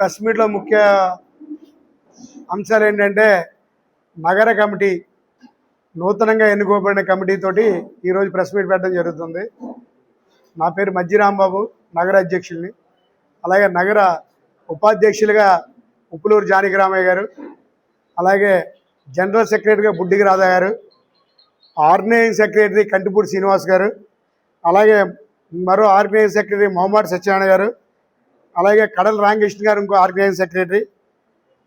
Press మీట్లో ముఖ్య అంశాలు ఏంటంటే నగర కమిటీ నూతనంగా ఎన్నుకోబడిన కమిటీతోటి ఈరోజు ప్రెస్ మీట్ పెట్టడం జరుగుతుంది. నా పేరు మజ్జి రాంబాబు నగర అధ్యక్షుల్ని అలాగే నగర ఉపాధ్యక్షులుగా ఉప్పులూరు జానకిరామయ్య గారు అలాగే జనరల్ సెక్రటరీగా బుడ్డికి రాధా గారు ఆర్గనైజింగ్ సెక్రటరీ కంటిపూడి శ్రీనివాస్ గారు అలాగే మరో ఆర్గనైజింగ్ సెక్రటరీ మొహమ్మద్ సత్యనారాయణ గారు అలాగే కడల రామకృష్ణ గారు ఇంకో ఆర్గనైజింగ్ సెక్రటరీ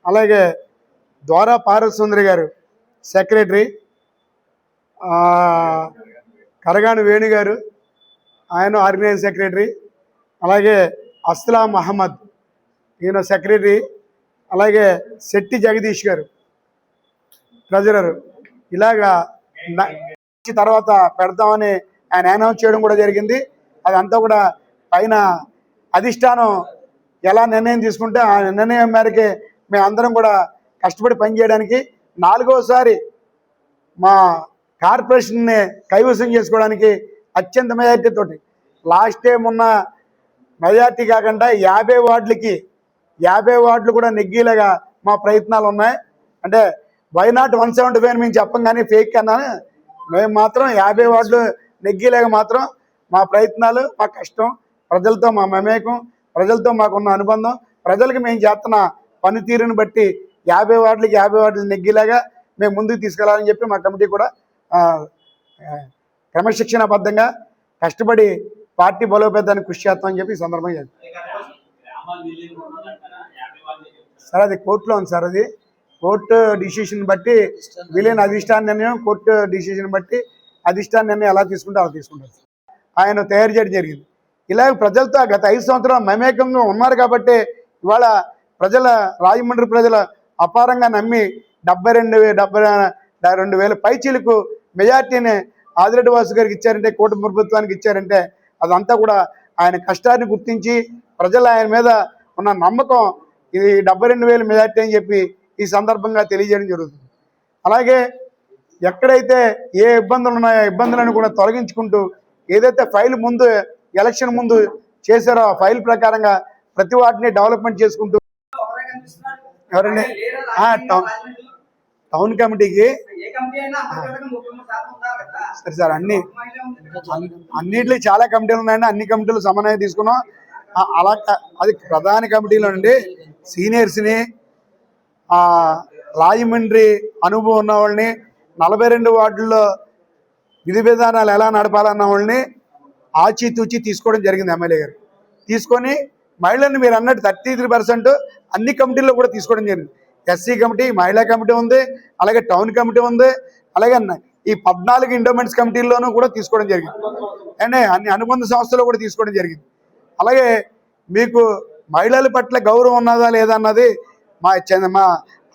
అలాగే ద్వారా పారసుందరి గారు సెక్రటరీ కరగాను కరగాని వేణు గారు ఆయన ఆర్గనైజింగ్ సెక్రటరీ అలాగే అస్లాం మహమ్మద్ ఈయన సెక్రటరీ అలాగే శెట్టి జగదీష్ గారు ట్రెజరర్. ఇలాగా తర్వాత పెడతామని ఆయన అనౌన్స్ చేయడం కూడా జరిగింది. అదంతా కూడా పైన అధిష్టానం ఎలా నిర్ణయం తీసుకుంటే ఆ నిర్ణయం మేరకే మేమందరం కూడా కష్టపడి పనిచేయడానికి నాలుగోసారి మా కార్పొరేషన్ని కైవసం చేసుకోవడానికి అత్యంత మెజార్టీతోటి లాస్ట్ టైం ఉన్న మెజార్టీ కాకుండా యాభై వార్డులకి యాభై వార్డులు కూడా నెగ్గేలాగా మా ప్రయత్నాలు ఉన్నాయి. అంటే why not one seventy five మేము చెప్పం కానీ ఫేక్ అన్నాను మేము మాత్రం యాభై వార్డులు నెగ్గేలాగా మాత్రం మా ప్రయత్నాలు మా కష్టం ప్రజలతో మా మమేకం ప్రజలతో మాకున్న అనుబంధం ప్రజలకు మేము చేస్తున్న పనితీరుని బట్టి యాభై వార్డులకి యాభై వార్డులు నెగ్గేలాగా మేము ముందుకు తీసుకెళ్ళాలని చెప్పి మా కమిటీ కూడా క్రమశిక్షణాబద్ధంగా కష్టపడి పార్టీ బలోపేతానికి కృషి చేస్తామని చెప్పి ఈ సందర్భంగా సార్ అది కోర్టులో ఉంది సార్ అది. కోర్టు డిసిషన్ బట్టి విలీన అధిష్టాన నిర్ణయం కోర్టు డిసిషన్ బట్టి అధిష్టాన నిర్ణయం ఎలా తీసుకుంటే అలా తీసుకుంటారు ఆయన తయారు చేయడం జరిగింది. ఇలా ప్రజలతో గత ఐదు సంవత్సరాలు మమేకంగా ఉన్నారు కాబట్టి ఇవాళ ప్రజల రాజమండ్రి ప్రజల అపారంగా నమ్మి డెబ్బై రెండు వే- డెబ్బై రెండు వేల పైచీలకు మెజార్టీని ఆదిరెడ్డి వాసు గారికి ఇచ్చారంటే కూటమి ప్రభుత్వానికి ఇచ్చారంటే అదంతా కూడా ఆయన కష్టాన్ని గుర్తించి ప్రజలు ఆయన మీద ఉన్న నమ్మకం ఇది డెబ్బై రెండు వేల మెజార్టీ అని చెప్పి ఈ సందర్భంగా తెలియజేయడం జరుగుతుంది. అలాగే ఎక్కడైతే ఏ ఇబ్బందులు ఉన్నాయో ఇబ్బందులను కూడా తొలగించుకుంటూ ఏదైతే ఫైల్ ముందు ఎలక్షన్ ముందు చేశారో ఆ ఫైల్ ప్రకారంగా ప్రతి వాటిని డెవలప్మెంట్ చేసుకుంటూ ఎవరండి? టౌన్ కమిటీకి సరే సార్ అన్ని మహిళ అన్నిట్లో చాలా కమిటీలు ఉన్నాయండి అన్ని కమిటీలు సమన్వయం తీసుకున్నాం. అలా అది ప్రధాన కమిటీలో నుండి సీనియర్స్ని రాజమండ్రి అనుభవం ఉన్న వాళ్ళని నలభై రెండు వార్డుల్లో విధి విధానాలు ఎలా నడపాలన్న వాళ్ళని ఆచితూచి తీసుకోవడం జరిగింది ఎమ్మెల్యే గారు. తీసుకొని మహిళలను మీరు అన్నట్టు థర్టీ త్రీ పర్సెంట్ అన్ని కమిటీల్లో కూడా తీసుకోవడం జరిగింది. ఎస్సీ కమిటీ మహిళా కమిటీ ఉంది అలాగే టౌన్ కమిటీ ఉంది అలాగే ఈ పద్నాలుగు ఇండోమెంట్స్ కమిటీల్లోనూ కూడా తీసుకోవడం జరిగింది. అండ్ అన్ని అనుబంధ సంస్థలు కూడా తీసుకోవడం జరిగింది. అలాగే మీకు మహిళల పట్ల గౌరవం ఉన్నదా లేదా అన్నది మా మా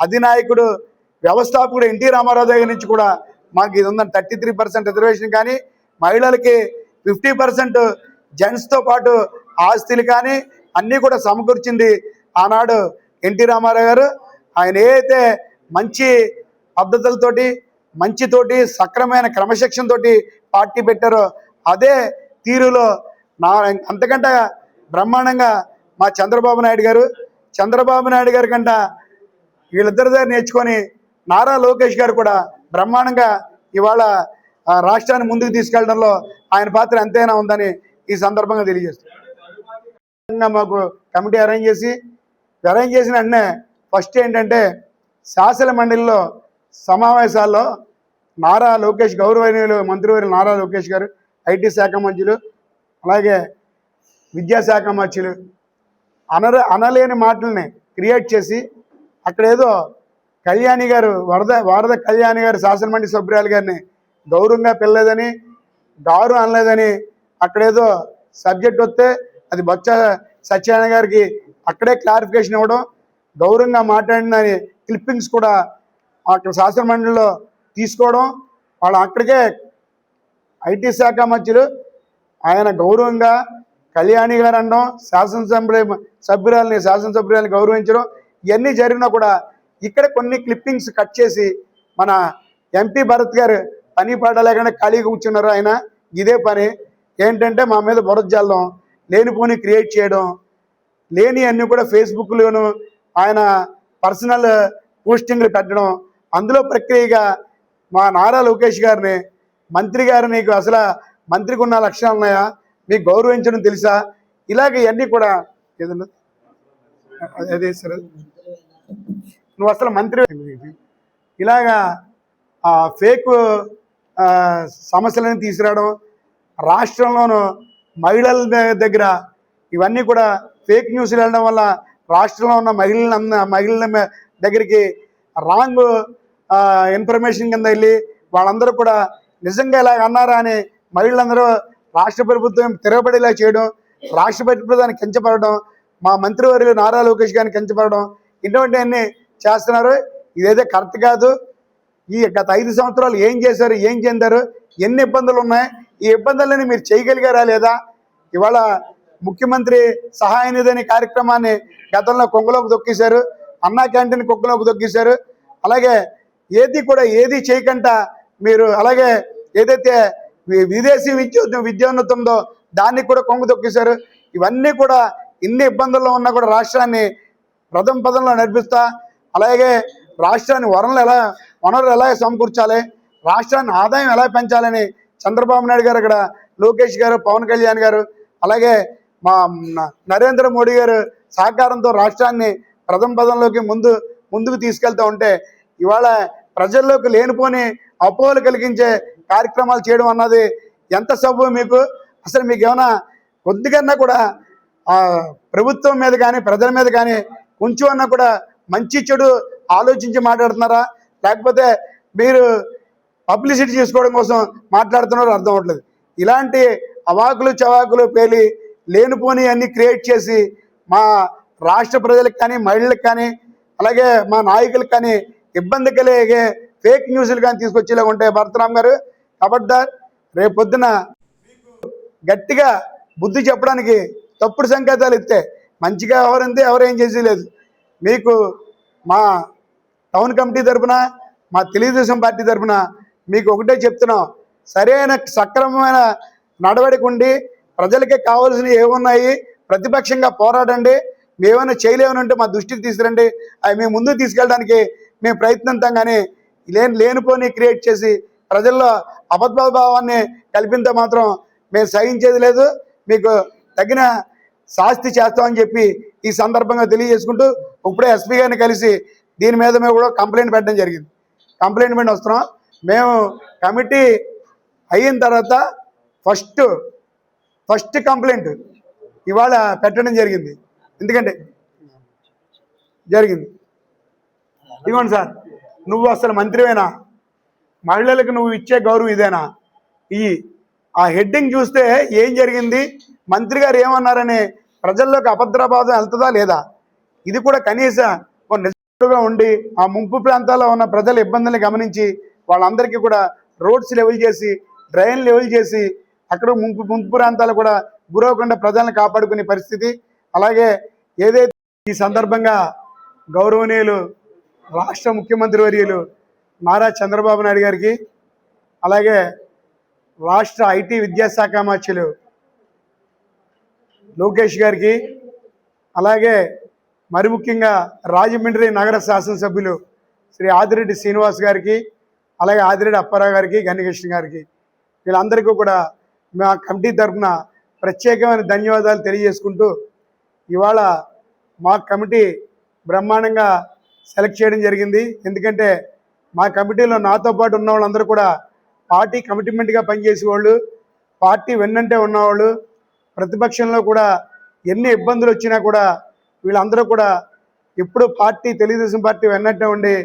అధినాయకుడు వ్యవస్థాపకుడు ఎన్టీ రామారావు దగ్గర నుంచి కూడా మాకు ఇది ఉందని థర్టీ త్రీ పర్సెంట్ రిజర్వేషన్ కానీ మహిళలకి ఫిఫ్టీ పర్సెంట్ జెంట్స్తో పాటు ఆస్తులు కానీ అన్నీ కూడా సమకూర్చింది ఆనాడు ఎన్టీ రామారావు గారు. ఆయన ఏదైతే మంచి పద్ధతులతోటి మంచితోటి సక్రమైన క్రమశిక్షణతోటి పార్టీ పెట్టారో అదే తీరులో నా అంతకంటే బ్రహ్మాండంగా మా చంద్రబాబు నాయుడు గారు చంద్రబాబు నాయుడు గారి కంట వీళ్ళిద్దరి దగ్గర నేర్చుకొని నారా లోకేష్ గారు కూడా బ్రహ్మాండంగా ఇవాళ రాష్ట్రాన్ని ముందుకు తీసుకెళ్ళడంలో ఆయన పాత్ర ఎంతైనా ఉందని ఈ సందర్భంగా తెలియజేస్తుంది మాకు కమిటీ అరేంజ్ చేసి అరేంజ్ చేసిన వెంటనే ఫస్ట్ ఏంటంటే శాసన మండలిలో సమావేశాల్లో నారా లోకేష్ గౌరవనీయులు మంత్రివారి నారా లోకేష్ గారు ఐటీ శాఖ మంత్రులు అలాగే విద్యాశాఖ మంత్రులు అనర అనలేని మాటల్ని క్రియేట్ చేసి అక్కడ ఏదో కళ్యాణి గారు వరద వరద కళ్యాణి గారు శాసనమండలి సభ్యురాలు గారిని గౌరవంగా పిల్లలేదని గారు అనలేదని అక్కడేదో సబ్జెక్ట్ వస్తే అది బొత్స సత్యనారాయణ గారికి అక్కడే క్లారిఫికేషన్ ఇవ్వడం గౌరవంగా మాట్లాడిందని క్లిప్పింగ్స్ కూడా అక్కడ శాసనమండలిలో తీసుకోవడం వాళ్ళు అక్కడికే ఐటీ శాఖ మంత్రులు ఆయన గౌరవంగా కళ్యాణి గారు అనడం శాసనసభ్యుల సభ్యురాలని శాసనసభ్యురాలని గౌరవించడం ఇవన్నీ జరిగినా కూడా ఇక్కడ కొన్ని క్లిప్పింగ్స్ కట్ చేసి మన ఎంపీ భరత్ గారు పని పాట లేకుండా ఖాళీగా కూర్చున్నారు ఆయన. ఇదే పని. ఏంటంటే మా మీద బురద జల్లడం లేనిపోని క్రియేట్ చేయడం లేని అన్ని కూడా ఫేస్బుక్లోను ఆయన పర్సనల్ పోస్టింగ్లు పెట్టడం. అందులో ప్రక్రియగా మా నారా లోకేష్ గారిని మంత్రి గారు నీకు అసలు మంత్రికి ఉన్న లక్షణాలు ఉన్నాయా? మీకు గౌరవించడం తెలుసా? ఇలాగ ఇవన్నీ కూడా ఏదన్నా? అదే సరే. నువ్వు అసలు మంత్రి ఇలాగా ఆ ఫేక్ సమస్యలను తీసుకురావడం రాష్ట్రంలోనూ మహిళల దగ్గర ఇవన్నీ కూడా ఫేక్ న్యూస్లు వెళ్ళడం వల్ల రాష్ట్రంలో ఉన్న మహిళల మహిళల దగ్గరికి రాంగ్ ఇన్ఫర్మేషన్ కింద వెళ్ళి వాళ్ళందరూ కూడా నిజంగా ఇలాగ అన్నారా అని మహిళలందరూ రాష్ట్ర ప్రభుత్వం తిరగబడేలా చేయడం రాష్ట్ర ప్రభుత్వాన్ని కించపడడం మా మంత్రివర్యులు నారా లోకేష్ గారిని కించపడడం ఇటువంటివన్నీ చేస్తున్నారు. ఇదైతే కరెక్ట్ కాదు. ఈ గత ఐదు సంవత్సరాలు ఏం చేశారు ఏం చెందారు ఎన్ని ఇబ్బందులు ఉన్నాయి ఈ ఇబ్బందులని మీరు చేయగలిగారా లేదా? ఇవాళ ముఖ్యమంత్రి సహాయ నిధి అనే కార్యక్రమాన్ని గతంలో కొంగలోకి దొక్కేశారు అన్నా క్యాంటీన్ కుక్కలోకి దొక్కేశారు అలాగే ఏది కూడా ఏది చేయకుండా మీరు అలాగే ఏదైతే విదేశీ విద్య విద్యోన్నతి ఉందో దాన్ని కూడా కొంగు దొక్కేశారు ఇవన్నీ కూడా ఇన్ని ఇబ్బందుల్లో ఉన్నా కూడా రాష్ట్రాన్ని ప్రథమ పదంలో నడిపిస్తా అలాగే రాష్ట్రాన్ని వరంలో ఎలా వనరులు ఎలా సమకూర్చాలి? రాష్ట్రాన్ని ఆదాయం ఎలా పెంచాలని చంద్రబాబు నాయుడు గారు అక్కడ లోకేష్ గారు పవన్ కళ్యాణ్ గారు అలాగే మా నరేంద్ర మోడీ గారు సహకారంతో రాష్ట్రాన్ని ప్రథమ పదంలోకి ముందు ముందుకు తీసుకెళ్తూ ఉంటే ఇవాళ ప్రజల్లోకి లేనిపోని అపోహలు కలిగించే కార్యక్రమాలు చేయడం అన్నది ఎంత సబ్బు మీకు? అసలు మీకు ఏమైనా కొద్దిగన్నా కూడా ప్రభుత్వం మీద కానీ ప్రజల మీద కానీ కొంచెం అన్నా కూడా మంచి చెడు ఆలోచించి మాట్లాడుతున్నారా? లేకపోతే మీరు పబ్లిసిటీ చేసుకోవడం కోసం మాట్లాడుతున్నారు అర్థం అవ్వట్లేదు. ఇలాంటి అవాకులు చవాకులు పేలి లేనిపోని అన్ని క్రియేట్ చేసి మా రాష్ట్ర ప్రజలకు కానీ మహిళలకు కానీ అలాగే మా నాయకులకు కానీ ఇబ్బంది కలిగే ఫేక్ న్యూస్లు కానీ తీసుకొచ్చేలా ఉంటే భరతరామ్ గారు కబడ్డార్ రేపొద్దున గట్టిగా బుద్ధి చెప్పడానికి తప్పుడు సంకేతాలు ఇస్తే మంచిగా ఎవరంతే ఎవరేం చేసి లేదు. మీకు మా టౌన్ కమిటీ తరపున మా తెలుగుదేశం పార్టీ తరపున మీకు ఒకటే చెప్తున్నాం. సరైన సక్రమమైన నడవడిక ఉండి ప్రజలకి కావాల్సినవి ఏమున్నాయి ప్రతిపక్షంగా పోరాడండి. మేమైనా చేయలేమనంటే మా దృష్టికి తీసుకురండి. అవి మేము ముందుకు తీసుకెళ్ళడానికి మేము ప్రయత్నిస్తాం కానీ లేని లేనిపోని క్రియేట్ చేసి ప్రజల్లో అబద్ధభావాన్ని కల్పించే మాత్రం మేము సహించేది లేదు. మీకు తగిన శాస్తి చేస్తామని చెప్పి ఈ సందర్భంగా తెలియజేసుకుంటూ ఇప్పుడే ఎస్పీ గారిని కలిసి దీని మీద మేము కూడా కంప్లైంట్ పెట్టడం జరిగింది. కంప్లైంట్ మీద వస్తున్నాం. మేము కమిటీ అయిన తర్వాత ఫస్ట్ ఫస్ట్ కంప్లైంట్ ఇవాళ పెట్టడం జరిగింది. ఎందుకంటే జరిగింది. ఇదిగోండి సార్ నువ్వు అసలు మంత్రివేనా? మహిళలకు నువ్వు ఇచ్చే గౌరవం ఇదేనా? ఈ ఆ హెడ్డింగ్ చూస్తే ఏం జరిగింది? మంత్రి గారు ఏమన్నారని ప్రజల్లోకి అభద్రబాధం వెళ్తుందా లేదా? ఇది కూడా కనీస గా ఉండి ఆ ముంపు ప్రాంతాల్లో ఉన్న ప్రజల ఇబ్బందుల్ని గమనించి వాళ్ళందరికీ కూడా రోడ్స్ లెవెల్ చేసి డ్రైన్ లెవెల్ చేసి అక్కడ ముంపు ముంపు ప్రాంతాలు కూడా గురవకుండా ప్రజలను కాపాడుకునే పరిస్థితి. అలాగే ఏదైతే ఈ సందర్భంగా గౌరవనీయులు రాష్ట్ర ముఖ్యమంత్రి వర్యులు నారా చంద్రబాబు నాయుడు గారికి అలాగే రాష్ట్ర ఐటీ విద్యాశాఖ మార్చులు లోకేష్ గారికి అలాగే మరి ముఖ్యంగా రాజమండ్రి నగర శాసనసభ్యులు శ్రీ ఆదిరెడ్డి శ్రీనివాస్ గారికి అలాగే ఆదిరెడ్డి అప్పారావు గారికి గన్నికృష్ణ గారికి. వీళ్ళందరికీ కూడా మా కమిటీ తరఫున ప్రత్యేకమైన ధన్యవాదాలు తెలియజేసుకుంటూ ఇవాళ మా కమిటీ బ్రహ్మాండంగా సెలెక్ట్ చేయడం జరిగింది. ఎందుకంటే మా కమిటీలో నాతో పాటు ఉన్న వాళ్ళందరూ కూడా పార్టీ కమిట్మెంట్గా పనిచేసేవాళ్ళు పార్టీ వెన్నంటే ఉన్నవాళ్ళు. ప్రతిపక్షంలో కూడా ఎన్ని ఇబ్బందులు వచ్చినా కూడా వీళ్ళందరూ కూడా ఎప్పుడు పార్టీ తెలుగుదేశం పార్టీ వెన్నట్టే ఉండి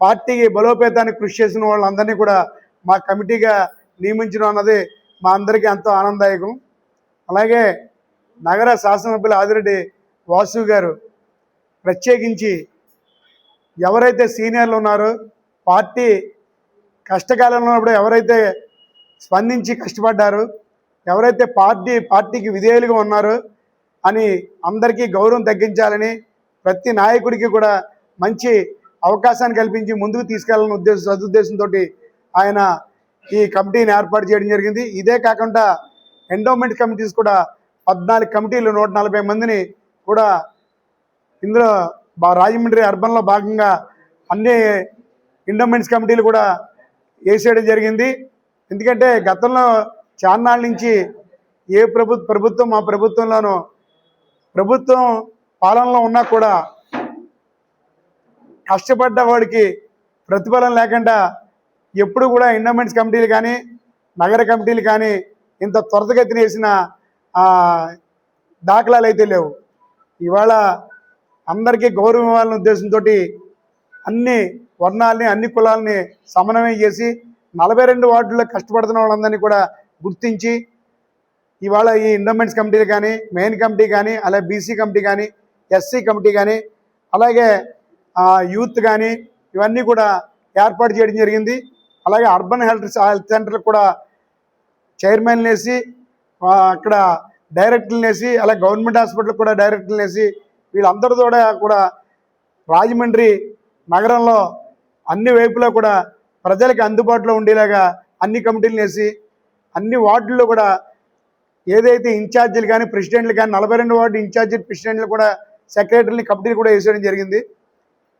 పార్టీకి బలోపేతానికి కృషి చేసిన వాళ్ళందరినీ కూడా మా కమిటీగా నియమించడం అన్నది మా అందరికీ ఎంతో ఆనందదాయకం. అలాగే నగర శాసనసభ్యులు ఆదిరెడ్డి వాసు గారు ప్రత్యేకించి ఎవరైతే సీనియర్లు ఉన్నారో పార్టీ కష్టకాలంలో ఉన్నప్పుడు ఎవరైతే స్పందించి కష్టపడ్డారు ఎవరైతే పార్టీ పార్టీకి విధేయులుగా ఉన్నారో అని అందరికీ గౌరవం తగ్గించాలని ప్రతి నాయకుడికి కూడా మంచి అవకాశాన్ని కల్పించి ముందుకు తీసుకెళ్ళాలని ఉద్దేశ సదుద్దేశంతో ఆయన ఈ కమిటీని ఏర్పాటు చేయడం జరిగింది. ఇదే కాకుండా ఎండోమెంట్ కమిటీస్ కూడా పద్నాలుగు కమిటీలు నూట నలభై మందిని కూడా ఇందులో బా రాజమండ్రి అర్బన్లో భాగంగా అన్ని ఎండోమెంట్స్ కమిటీలు కూడా వేసేయడం జరిగింది. ఎందుకంటే గతంలో చాన్నాళ్ళ నుంచి ఏ ప్రభు ప్రభుత్వం మా ప్రభుత్వంలోనూ ప్రభుత్వం పాలనలో ఉన్నా కూడా కష్టపడ్డ వాడికి ప్రతిఫలం లేకుండా ఎప్పుడు కూడా ఇండోమెంట్స్ కమిటీలు కానీ నగర కమిటీలు కానీ ఇంత త్వరతగతిన వేసిన దాఖలాలు అయితే లేవు. ఇవాళ అందరికీ గౌరవం ఇవ్వాలనే ఉద్దేశంతో అన్ని వర్ణాలని అన్ని కులాలని సమన్వయం చేసి నలభై రెండు వార్డుల్లో కష్టపడుతున్న వాళ్ళందరినీ కూడా గుర్తించి ఇవాళ ఈ ఇండోమెంట్స్ కమిటీలు కానీ మెయిన్ కమిటీ కానీ అలాగే బీసీ కమిటీ కానీ ఎస్సీ కమిటీ కానీ అలాగే యూత్ కానీ ఇవన్నీ కూడా ఏర్పాటు చేయడం జరిగింది. అలాగే అర్బన్ హెల్త్ హెల్త్ సెంటర్లకు కూడా చైర్మన్లు వేసి అక్కడ డైరెక్టర్లు వేసి అలాగే గవర్నమెంట్ హాస్పిటల్ కూడా డైరెక్టర్లు వేసి వీళ్ళందరితో కూడా కూడా రాజమండ్రి నగరంలో అన్ని వైపులా కూడా ప్రజలకు అందుబాటులో ఉండేలాగా అన్ని కమిటీలు వేసి అన్ని వార్డుల్లో కూడా ఏదైతే ఇన్ఛార్జీలు కానీ ప్రెసిడెంట్లు కానీ నలభై రెండు వార్డు ఇన్ఛార్జీ ప్రెసిడెంట్లు కూడా సెక్రటరీని కమిటీలు కూడా వేసేయడం జరిగింది.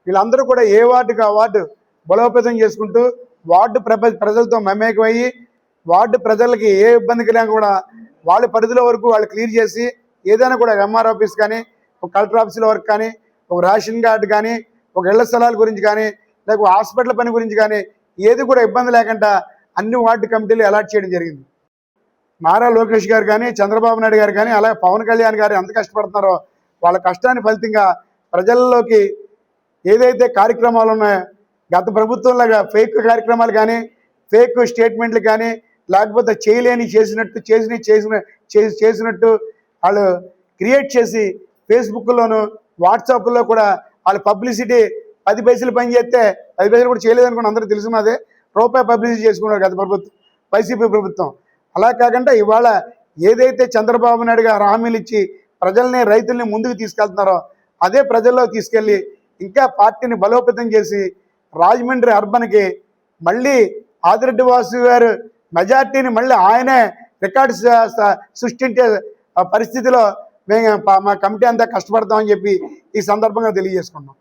వీళ్ళందరూ కూడా ఏ వార్డుకి ఆ వార్డు బలోపేతం చేసుకుంటూ వార్డు ప్రజ ప్రజలతో మమేకమయ్యి వార్డు ప్రజలకి ఏ ఇబ్బంది కలిగినా కూడా వాళ్ళ పరిధిలో వరకు వాళ్ళు క్లియర్ చేసి ఏదైనా కూడా ఎంఆర్ ఆఫీస్ కానీ ఒక కలెక్టర్ ఆఫీసుల వరకు కానీ ఒక రేషన్ కార్డు కానీ ఒక ఇళ్ళ స్థలాల గురించి కానీ లేకపోతే హాస్పిటల్ పని గురించి కానీ ఏది కూడా ఇబ్బంది లేకుండా అన్ని వార్డు కమిటీలు అలాట్ చేయడం జరిగింది. నారా లోకేష్ గారు కానీ చంద్రబాబు నాయుడు గారు కానీ అలాగే పవన్ కళ్యాణ్ గారు ఎంత కష్టపడుతున్నారో వాళ్ళ కష్టాన్ని ఫలితంగా ప్రజల్లోకి ఏదైతే కార్యక్రమాలు ఉన్నాయో గత ప్రభుత్వంలాగా ఫేక్ కార్యక్రమాలు కానీ ఫేక్ స్టేట్మెంట్లు కానీ లేకపోతే చేయలేని చేసినట్టు చేసిన చేసిన చేసి- చేసినట్టు వాళ్ళు క్రియేట్ చేసి ఫేస్బుక్లోను వాట్సాప్లో కూడా వాళ్ళ పబ్లిసిటీ పది పైసలు పని చేస్తే పది పైసలు కూడా చేయలేదనుకోండి అందరూ తెలుసున్నదే రూపాయి పబ్లిసిటీ చేసుకున్నారు గత ప్రభుత్వం వైసీపీ ప్రభుత్వం. అలా కాకుండా ఇవాళ ఏదైతే చంద్రబాబు నాయుడు గారు హామీలు ఇచ్చి ప్రజల్ని రైతుల్ని ముందుకు తీసుకెళ్తున్నారో అదే ప్రజల్లో తీసుకెళ్ళి ఇంకా పార్టీని బలోపేతం చేసి రాజమండ్రి అర్బన్కి మళ్ళీ ఆదిరెడ్డి వాసు గారు మెజార్టీని మళ్ళీ ఆయనే రికార్డు సృష్టించే పరిస్థితిలో మేము మా కమిటీ అంతా కష్టపడతామని చెప్పి ఈ సందర్భంగా తెలియజేసుకున్నాం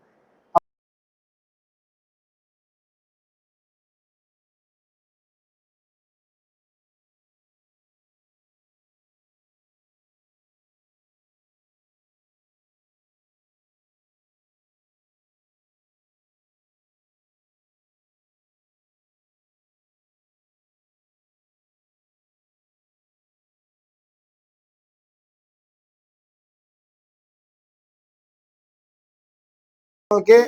ఓకే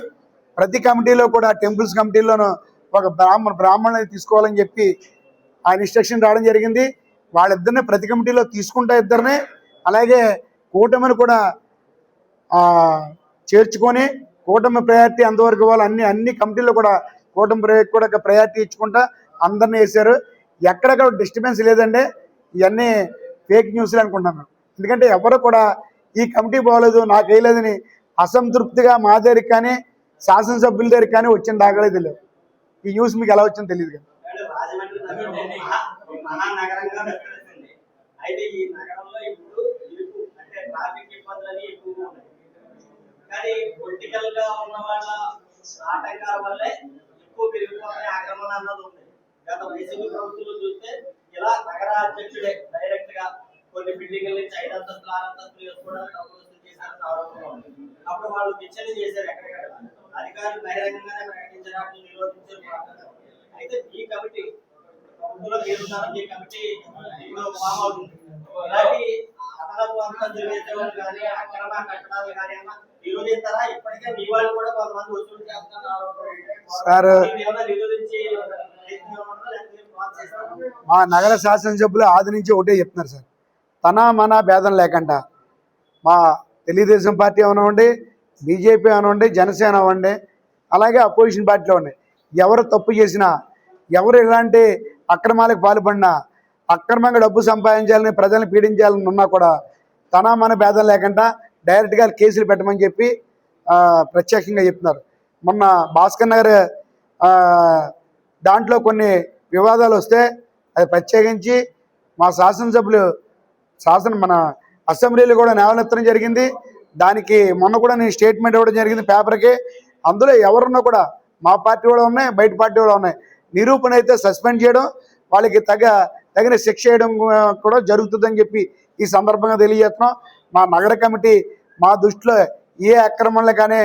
ప్రతి కమిటీలో కూడా టెంపుల్స్ కమిటీలోనూ ఒక బ్రాహ్మణ బ్రాహ్మణుని తీసుకోవాలని చెప్పి ఆయన ఇన్స్ట్రక్షన్ రావడం జరిగింది. వాళ్ళిద్దరిని ప్రతి కమిటీలో తీసుకుంటా ఇద్దరిని అలాగే కూటమిని కూడా చేర్చుకొని కూటమి ప్రయారిటీ అంతవరకు వాళ్ళు అన్ని అన్ని కమిటీలో కూడా కూటమి ప్రయారిటీ కూడా ప్రయారిటీ ఇచ్చుకుంటా అందరిని వేశారు. ఎక్కడెక్కడ డిస్టర్బెన్స్ లేదండి. ఇవన్నీ ఫేక్ న్యూస్లు అనుకుంటున్నాను. ఎందుకంటే ఎవరు కూడా ఈ కమిటీ బాగోలేదు నాకు వేయలేదని అసంతృప్తిగా మా దగ్గరికి కానీ శాసనసభ్యుల దగ్గరికి కానీ వచ్చిన దాఖలేదు తెలియదు. ఈ న్యూస్ మీకు ఎలా వచ్చిందో తెలియదు కానీ అయితే గత వైసీపీ చూస్తే ఇలా నగర అధ్యక్షుడే డైరెక్ట్గా కొన్ని బిల్డింగ్ల నుంచి ఐదు అంతస్తులు ఆరు అంతస్తులు వేసుకోవడానికి డబ్బులు చేశారని ఆరోపణ ఉంది అప్పుడు వాళ్ళు కిచెన్ చేశారు ఎక్కడికక్కడ అధికారులు బహిరంగంగానే ప్రకటించారు నిరోధించారు. అయితే ఈ కమిటీ ప్రభుత్వంలో చేరుతారు ఈ కమిటీ ఇప్పుడు ఫామ్ అవుతుంది ఇలాంటి అదనపు అంతస్తులు వేసేవాళ్ళు కానీ అక్రమ కట్టడాలు కానీ ఏమన్నా నిరోధిస్తారా? ఇప్పటికే మీ వాళ్ళు కూడా కొంతమంది వసూలు చేస్తున్నారు సార్ దీన్ని ఏమన్నా నిరోధించి ప్రయత్నం ఏమన్నా లేకపోతే ప్లాన్ చేస్తారా? మా నగర శాసనసభ్యులు ఆది నుంచి ఒకటే చెప్తున్నారు సార్. తన మన భేదం లేకుండా మా తెలుగుదేశం పార్టీ అవనివ్వండి బీజేపీ అవనివ్వండి జనసేన అవ్వండి అలాగే అపోజిషన్ పార్టీలో ఉండి. ఎవరు తప్పు చేసినా ఎవరు ఇలాంటి అక్రమాలకు పాల్పడినా అక్రమంగా డబ్బు సంపాదించాలని ప్రజలను పీడించాలని ఉన్నా కూడా తన మన భేదం లేకుండా డైరెక్ట్గా కేసులు పెట్టమని చెప్పి ప్రత్యక్షంగా చెప్తున్నారు. మొన్న భాస్కర్ నగర్ దాంట్లో కొన్ని వివాదాలు వస్తే అది ప్రత్యేకించి మా శాసనసభ్యులు శాసన మన అసెంబ్లీలో కూడా నేవనెత్తడం జరిగింది. దానికి మొన్న కూడా నేను స్టేట్మెంట్ ఇవ్వడం జరిగింది పేపర్కి. అందులో ఎవరున్నా కూడా మా పార్టీ కూడా ఉన్నాయి బయట పార్టీ కూడా ఉన్నాయి. నిరూపణ అయితే సస్పెండ్ చేయడం వాళ్ళకి తగ తగిన శిక్ష చేయడం కూడా జరుగుతుందని చెప్పి ఈ సందర్భంగా తెలియజేస్తున్నాం. మా నగర కమిటీ మా దృష్టిలో ఏ అక్రమంలో కానీ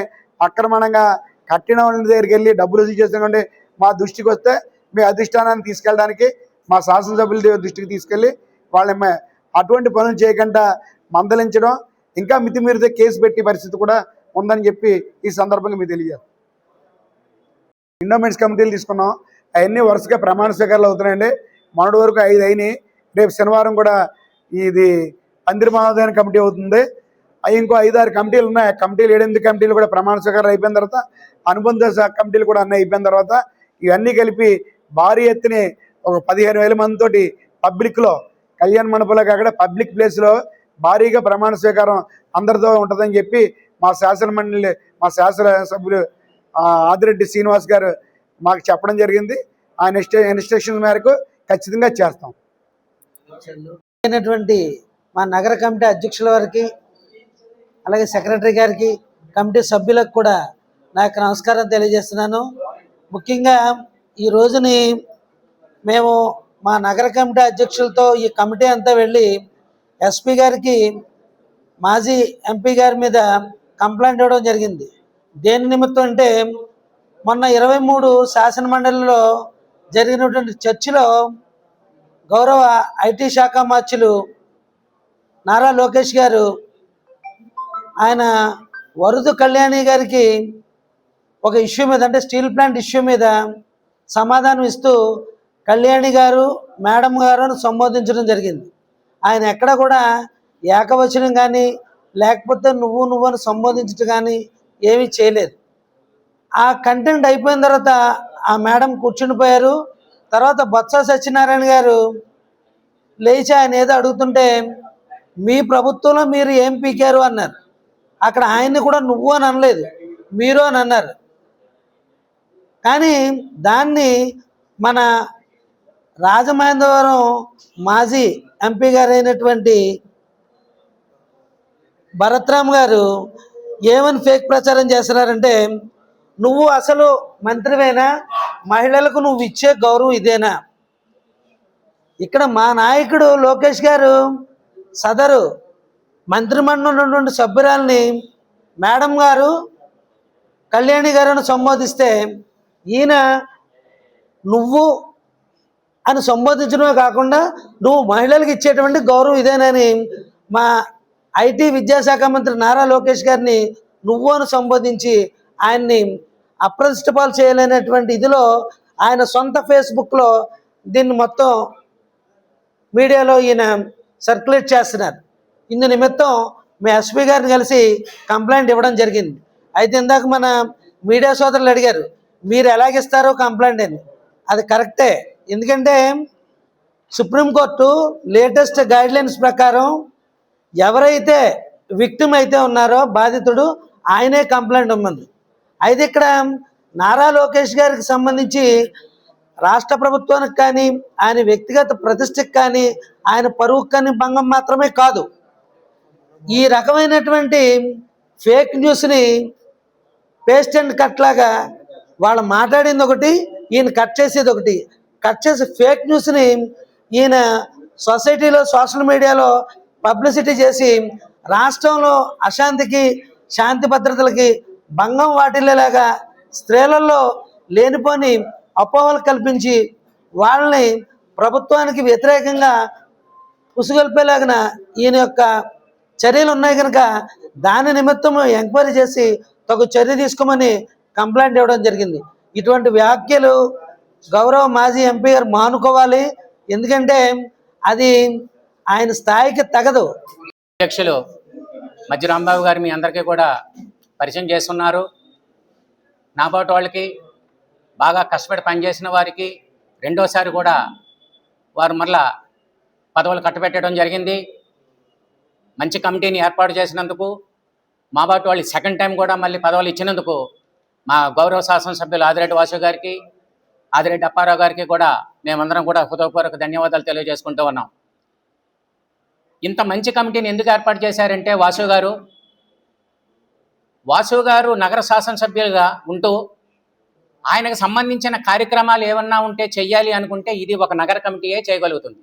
అక్రమంగా కట్టిన వాళ్ళ దగ్గరికి వెళ్ళి డబ్బులు వసూలు చేసామంటే మా దృష్టికి వస్తే మీ అధిష్టానాన్ని తీసుకెళ్ళడానికి మా శాసనసభ్యుల దృష్టికి తీసుకెళ్ళి వాళ్ళని అటువంటి పనులు చేయకుండా మందలించడం ఇంకా మితిమీరితే కేసు పెట్టే పరిస్థితి కూడా ఉందని చెప్పి ఈ సందర్భంగా మీకు తెలియజేస్తాం ఇండోమెంట్స్ కమిటీలు తీసుకున్నాం. అవన్నీ వరుసగా ప్రమాణ స్వీకారాలు అవుతున్నాయండి. మొన్నటి వరకు ఐదు అయినాయి. రేపు శనివారం కూడా ఇది పందిరి మహోదయం కమిటీ అవుతుంది. అవి ఇంకో ఐదారు కమిటీలు ఉన్నాయి. ఆ కమిటీలు ఏడెనిమిది కమిటీలు కూడా ప్రమాణ స్వీకారాలు అయిపోయిన తర్వాత అనుబంధ కమిటీలు కూడా అన్నీ అయిపోయిన తర్వాత ఇవన్నీ కలిపి భారీ ఎత్తుని ఒక పదిహేను వేల మందితోటి పబ్లిక్లో కళ్యాణ మండపంలో కాకుండా పబ్లిక్ ప్లేస్లో భారీగా ప్రమాణ స్వీకారం అందరితో ఉంటుందని చెప్పి మా శాసన మండలి మా శాసన సభ్యులు ఆదిరెడ్డి శ్రీనివాస్ గారు మాకు చెప్పడం జరిగింది. ఆయన ఇన్స్ట్రక్షన్ మేరకు ఖచ్చితంగా చేస్తాం. అయినటువంటి మా నగర కమిటీ అధ్యక్షుల వారికి అలాగే సెక్రటరీ గారికి కమిటీ సభ్యులకు కూడా నా యొక్క నమస్కారం తెలియజేస్తున్నాను. ముఖ్యంగా ఈ రోజుని మేము మా నగర కమిటీ అధ్యక్షులతో ఈ కమిటీ అంతా వెళ్ళి ఎస్పీ గారికి మాజీ ఎంపీ గారి మీద కంప్లైంట్ ఇవ్వడం జరిగింది. దేని నిమిత్తం అంటే మొన్న ఇరవై మూడు శాసన మండలిలో జరిగినటువంటి చర్చలో గౌరవ ఐటీ శాఖ మార్చులు నారా లోకేష్ గారు ఆయన వరుదు కళ్యాణి గారికి ఒక ఇష్యూ మీద అంటే స్టీల్ ప్లాంట్ ఇష్యూ మీద సమాధానం ఇస్తూ కళ్యాణి గారు మేడం గారు అని సంబోధించడం జరిగింది. ఆయన ఎక్కడ కూడా ఏకవచనం కానీ లేకపోతే నువ్వు నువ్వు అని సంబోధించడం కానీ ఏమీ చేయలేదు. ఆ కంటెంట్ అయిపోయిన తర్వాత ఆ మేడం కూర్చుని పోయారు. తర్వాత బొత్స సత్యనారాయణ గారు లేచి ఆయన ఏదో అడుగుతుంటే మీ ప్రభుత్వంలో మీరు ఏం పీకారు? అన్నారు. అక్కడ ఆయన్ని కూడా నువ్వు అని అనలేదు మీరు అని అన్నారు. కానీ దాన్ని మన రాజమహేంద్రవరం మాజీ ఎంపీ గారైనటువంటి భరత్రామ్ గారు ఏమని ఫేక్ ప్రచారం చేస్తున్నారంటే నువ్వు అసలు మంత్రివేనా? మహిళలకు నువ్వు ఇచ్చే గౌరవం ఇదేనా? ఇక్కడ మా నాయకుడు లోకేష్ గారు సదరు మంత్రిమండలి ఉన్నటువంటి సభ్యురాల్ని మేడం గారు కళ్యాణి గారిని సంబోధిస్తే ఈయన నువ్వు అని సంబోధించడమే కాకుండా నువ్వు మహిళలకు ఇచ్చేటువంటి గౌరవం ఇదేనని మా ఐటీ విద్యాశాఖ మంత్రి నారా లోకేష్ గారిని నువ్వు అని సంబోధించి ఆయన్ని అప్రతిష్టపాలు చేయలేనటువంటి ఇదిలో ఆయన సొంత ఫేస్బుక్లో దీన్ని మొత్తం మీడియాలో ఈయన సర్క్యులేట్ చేస్తున్నారు. ఇందు నిమిత్తం మీ ఎస్పీ గారిని కలిసి కంప్లైంట్ ఇవ్వడం జరిగింది. అయితే ఇందాక మన మీడియా సోదరులు అడిగారు మీరు ఎలాగిస్తారో కంప్లైంట్ అని. అది కరెక్టే. ఎందుకంటే సుప్రీంకోర్టు లేటెస్ట్ గైడ్లైన్స్ ప్రకారం ఎవరైతే విక్టిమ్ అయితే ఉన్నారో బాధితుడు ఆయనే కంప్లైంట్ ఉంది అయితే ఇక్కడ నారా లోకేష్ గారికి సంబంధించి రాష్ట్ర ప్రభుత్వానికి కానీ ఆయన వ్యక్తిగత ప్రతిష్టకి కానీ ఆయన పరువుకు కానీ భంగం మాత్రమే కాదు. ఈ రకమైనటువంటి ఫేక్ న్యూస్ని పేస్ట్ అండ్ కట్ లాగా వాళ్ళు మాట్లాడింది ఒకటి ఈయన కట్ చేసేది ఒకటి. కట్ చేసి ఫేక్ న్యూస్ని ఈయన సొసైటీలో సోషల్ మీడియాలో పబ్లిసిటీ చేసి రాష్ట్రంలో అశాంతికి శాంతి భద్రతలకి భంగం వాటిల్లేలాగా స్త్రీలలో లేనిపోని అపోహలు కల్పించి వాళ్ళని ప్రభుత్వానికి వ్యతిరేకంగా పుసుగొల్పేలాగిన ఈయన యొక్క చర్యలు ఉన్నాయి కనుక దాని నిమిత్తం ఎంక్వైరీ చేసి తగు చర్య తీసుకోమని కంప్లైంట్ ఇవ్వడం జరిగింది. ఇటువంటి వ్యాఖ్యలు గౌరవ మాజీ ఎంపీ గారు మానుకోవాలి. ఎందుకంటే అది ఆయన స్థాయికి తగదు. అధ్యక్షులు మధ్య రాంబాబు గారు మీ అందరికీ కూడా పరిచయం చేస్తున్నారు. నాబాటు వాళ్ళకి బాగా కష్టపడి పనిచేసిన వారికి రెండోసారి కూడా వారు మరలా పదవులు కట్టబెట్టడం జరిగింది. మంచి కమిటీని ఏర్పాటు చేసినందుకు మా బాటు వాళ్ళు సెకండ్ టైం కూడా మళ్ళీ పదవులు ఇచ్చినందుకు మా గౌరవ శాసనసభ్యులు ఆదిరెడ్డి వాసు గారికి ఆదిరెడ్డి అప్పారావు గారికి కూడా మేమందరం కూడా హృదయపూర్వక ధన్యవాదాలు తెలియజేసుకుంటూ ఉన్నాం. ఇంత మంచి కమిటీని ఎందుకు ఏర్పాటు చేశారంటే వాసు గారు. వాసు గారు నగర శాసనసభ్యులుగా ఉంటూ ఆయనకు సంబంధించిన కార్యక్రమాలు ఏమన్నా ఉంటే చెయ్యాలి అనుకుంటే ఇది ఒక నగర కమిటీయే చేయగలుగుతుంది.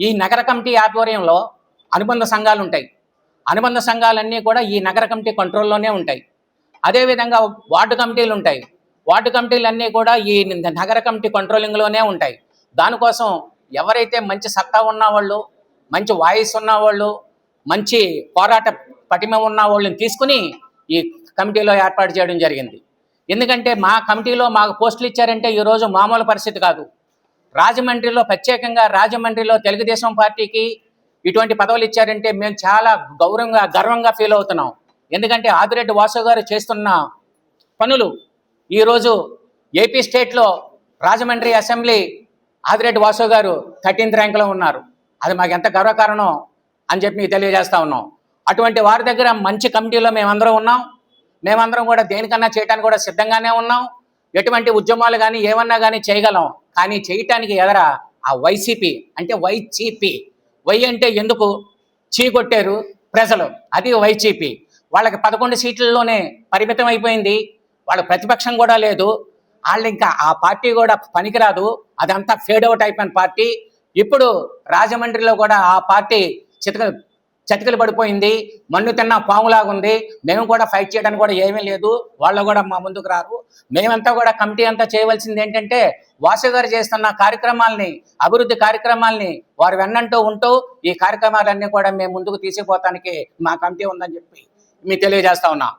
ఈ నగర కమిటీ ఆధ్వర్యంలో అనుబంధ సంఘాలు ఉంటాయి. అనుబంధ సంఘాలన్నీ కూడా ఈ నగర కమిటీ కంట్రోల్లోనే ఉంటాయి. అదేవిధంగా వార్డు కమిటీలు ఉంటాయి. వార్డు కమిటీలు అన్నీ కూడా ఈ నగర కమిటీ కంట్రోలింగ్లోనే ఉంటాయి. దానికోసం ఎవరైతే మంచి సత్తా ఉన్నవాళ్ళు మంచి వాయిస్ ఉన్నవాళ్ళు మంచి పోరాట పటిమ ఉన్న వాళ్ళని తీసుకుని ఈ కమిటీలో ఏర్పాటు చేయడం జరిగింది. ఎందుకంటే మా కమిటీలో మాకు పోస్టులు ఇచ్చారంటే ఈరోజు మామూలు పరిస్థితి కాదు. రాజమండ్రిలో ప్రత్యేకంగా రాజమండ్రిలో తెలుగుదేశం పార్టీకి ఇటువంటి పదవులు ఇచ్చారంటే మేము చాలా గౌరవంగా గర్వంగా ఫీల్ అవుతున్నాం. ఎందుకంటే ఆదిరెడ్డి వాసు గారు చేస్తున్న పనులు ఈరోజు ఏపీ స్టేట్లో రాజమండ్రి అసెంబ్లీ ఆదిరెడ్డి వాసు గారు థర్టీన్త్ ర్యాంక్లో ఉన్నారు. అది మాకు ఎంత గర్వకారణం అని చెప్పి మీకు తెలియజేస్తా ఉన్నాం. అటువంటి వారి దగ్గర మంచి కమిటీలో మేమందరం ఉన్నాం. మేమందరం కూడా దేనికన్నా చేయడానికి కూడా సిద్ధంగానే ఉన్నాం. ఎటువంటి ఉద్యమాలు కానీ ఏమన్నా కానీ చేయగలం. కానీ చేయటానికి ఎదర ఆ వైసీపీ అంటే వైసీపీ వై అంటే ఎందుకు? చీ కొట్టారు ప్రజలు. అది వైసీపీ వాళ్ళకి పదకొండు సీట్లలోనే పరిమితం అయిపోయింది. వాళ్ళ ప్రతిపక్షం కూడా లేదు. వాళ్ళు ఇంకా ఆ పార్టీ కూడా పనికిరాదు. అదంతా ఫేడ్ అవుట్ అయిపోయిన పార్టీ. ఇప్పుడు రాజమండ్రిలో కూడా ఆ పార్టీ చితక చతికలు పడిపోయింది. మన్ను తిన్న పాములాగా ఉంది. మేము కూడా ఫైట్ చేయడానికి కూడా ఏమీ లేదు. వాళ్ళు కూడా మా ముందుకు రారు. మేమంతా కూడా కమిటీ అంతా చేయవలసింది ఏంటంటే వాసు గారు చేస్తున్న కార్యక్రమాల్ని అభివృద్ధి కార్యక్రమాల్ని వారు వెన్నంటూ ఉంటూ ఈ కార్యక్రమాలన్నీ కూడా మేము ముందుకు తీసుకుపోతానికి మా కమిటీ ఉందని చెప్పి మీకు తెలియజేస్తా ఉన్నాం.